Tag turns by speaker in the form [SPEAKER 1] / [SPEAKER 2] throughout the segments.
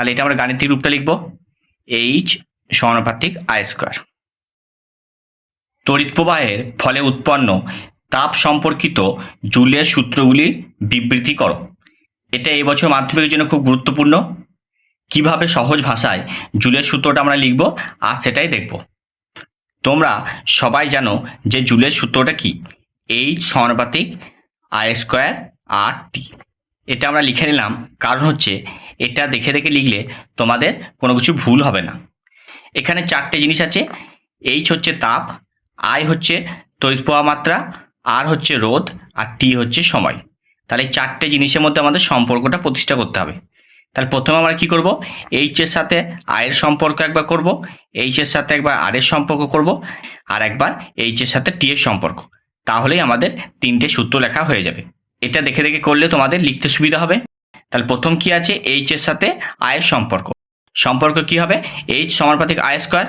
[SPEAKER 1] তাহলে এটা আমরা গাণিতিক রূপটা লিখব। এইচ সমানুপাতিক আই স্কোয়ার তড়িৎ প্রবাহের ফলে উৎপন্ন তাপ সম্পর্কিত জুলের সূত্রগুলি বিবৃতি করো এটা এই বছর মাধ্যমিকের জন্য খুব গুরুত্বপূর্ণ। কীভাবে সহজ ভাষায় জুলের সূত্রটা আমরা লিখব আর সেটাই দেখব। তোমরা সবাই জানো যে জুলের সূত্রটা কি? এইচ সমানুপাতিক আই স্কোয়ার আর টি এটা আমরা লিখে নিলাম। কারণ হচ্ছে, এটা দেখে দেখে লিখলে তোমাদের কোনো কিছু ভুল হবে না। এখানে চারটে জিনিস আছে। এইচ হচ্ছে তাপ আই হচ্ছে তড়িৎ প্রবাহ মাত্রা আর হচ্ছে রোধ, আর টি হচ্ছে সময়। তাহলে এই চারটে জিনিসের মধ্যে আমাদের সম্পর্কটা প্রতিষ্ঠা করতে হবে। তাহলে প্রথমে আমরা কি করব? এইচ এর সাথে আয়ের সম্পর্ক একবার করব এইচ এর সাথে একবার আর এর সম্পর্ক করব, আর একবার এইচ এর সাথে টি এর সম্পর্ক। তাহলেই আমাদের তিনটে সূত্র লেখা হয়ে যাবে। এটা দেখে দেখে করলে তোমাদের লিখতে সুবিধা হবে। তাহলে প্রথম কি আছে? এইচ এর সাথে আয়ের সম্পর্ক। সম্পর্ক কি হবে? এইচ সমানুপাতিক আই স্কোয়ার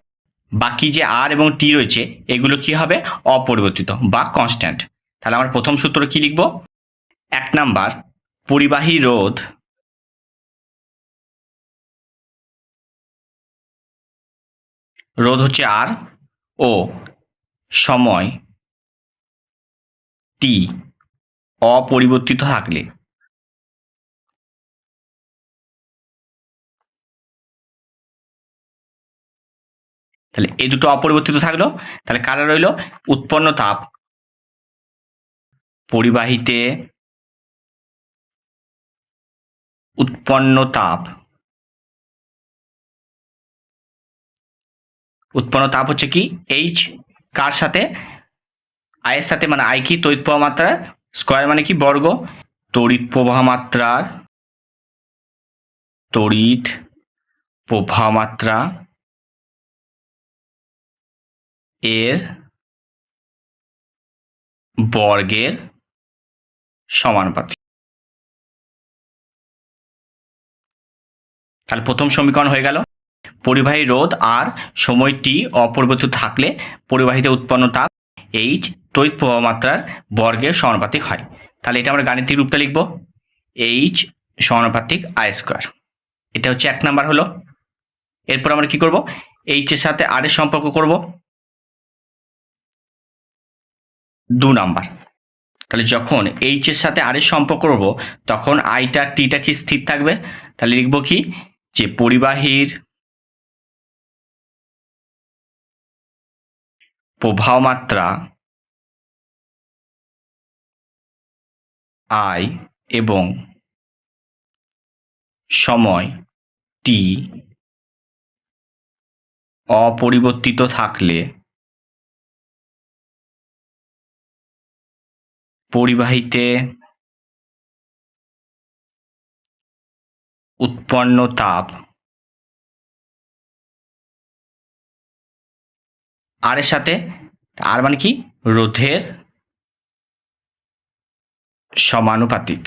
[SPEAKER 1] বাকি যে আর এবং টি রয়েছে, এগুলো কি হবে? অপরিবর্তিত বা কনস্ট্যান্ট তাহলে আমরা প্রথম সূত্র কি লিখব? এক নাম্বার, পরিবাহী রোধ রোধ হচ্ছে আর ও সময় টি অপরিবর্তিত থাকলে। তাহলে এই দুটো অপরিবর্তিত থাকল। তাহলে কারা রইল? উৎপন্ন তাপ। পরিবাহিতে উৎপন্ন তাপ। উৎপন্ন তাপ হচ্ছে কি? এইচ কার সাথে? আয়ের সাথে মানে আই কি? প্রবাহ মাত্রার স্কোয়ার মানে কি? বর্গ। তড়িৎ প্রবাহ মাত্রার তড়িৎ প্রবাহ মাত্রা এর বর্গের সমানুপাতিক। তাহলে প্রথম সমীকরণ হয়ে গেল। পরিবাহী রোধ আর সময় টি অপরিবর্তিত থাকলে পরিবাহীতে উৎপন্ন তাপ এইচ তড়িৎ প্রবাহ মাত্রার বর্গের সমানুপাতিক হয়। তাহলে এটা আমরা গাণিতিক রূপটা লিখব। এইচ সমানুপাতিক আই স্কোয়ার এটা হচ্ছে এক নাম্বার হলো। এরপর আমরা কি করব? এইচ এর সাথে আর এর সম্পর্ক করব। দু নাম্বার। তাহলে যখন এইচ এর সাথে আর এর সম্পর্ক করব, তখন আইটা টিটা কি স্থির থাকবে? তাহলে লিখব কি? যে পরিবাহীর প্রবাহ মাত্রা আই এবং সময় টি অপরিবর্তিত থাকলে পরিবাহীতে উৎপন্ন তাপ আর সাথে, আর মানে কি? রোধের সমানুপাতিক।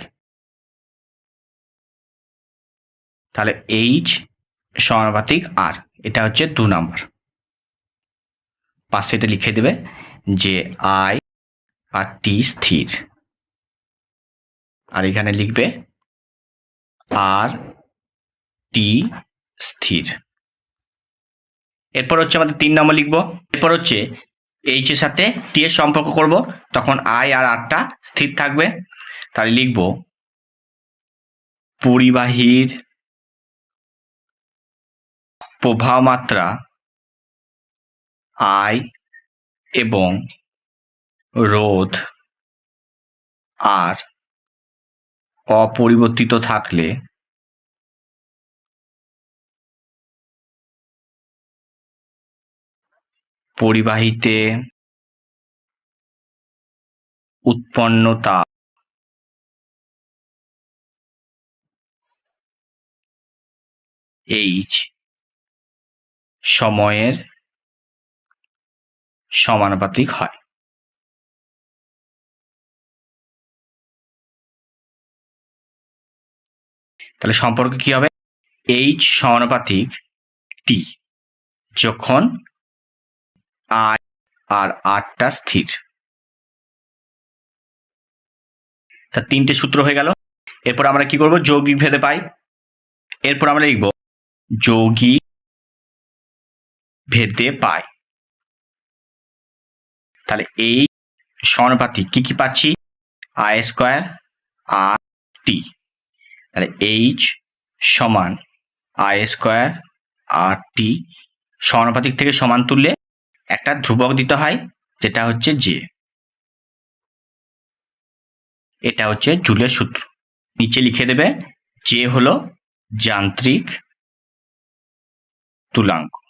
[SPEAKER 1] তাহলে এইচ সমানুপাতিক আর এটা হচ্ছে দু নম্বর। পাশে এটা লিখে দেবে যে আই আর টি স্থির। আর এখানে লিখবে আর টি স্থির। এরপর হচ্ছে আমাদের তিন নম্বর লিখব। এরপর হচ্ছে এইচ এর সাথে টি এর সম্পর্ক করব। তখন আই আর আরটা স্থির থাকবে। তাহলে লিখব পরিবাহীর প্রবাহ মাত্রা আই এবং রোধ আর অপরিবর্তিত থাকলে পরিবাহীতে উৎপন্ন তাপ এইচ সময়ের সমানুপাতিক হয়। তাহলে সম্পর্ক কি হবে? এইচ সমানুপাতিক টি যখন আই আর আরটা স্থির। তা তিনটে সূত্র হয়ে গেল। এরপর আমরা কি করব? যৌগিক ভেদে পাই। এরপর আমরা লিখব যৌগিক ভেদে পায়। তাহলে এই সমানুপাতিক কি কি পাচ্ছি? আই স্কোয়ার আর টি তাহলে এইচ সমান আই স্কোয়ার আর টি সমানুপাতিক থেকে সমান তুললে একটা ধ্রুবক দিতে হয়, যেটা হচ্ছে জে এটা হচ্ছে জুলের সূত্র। নিচে লিখে দেবে জে হলো যান্ত্রিক Tulanco.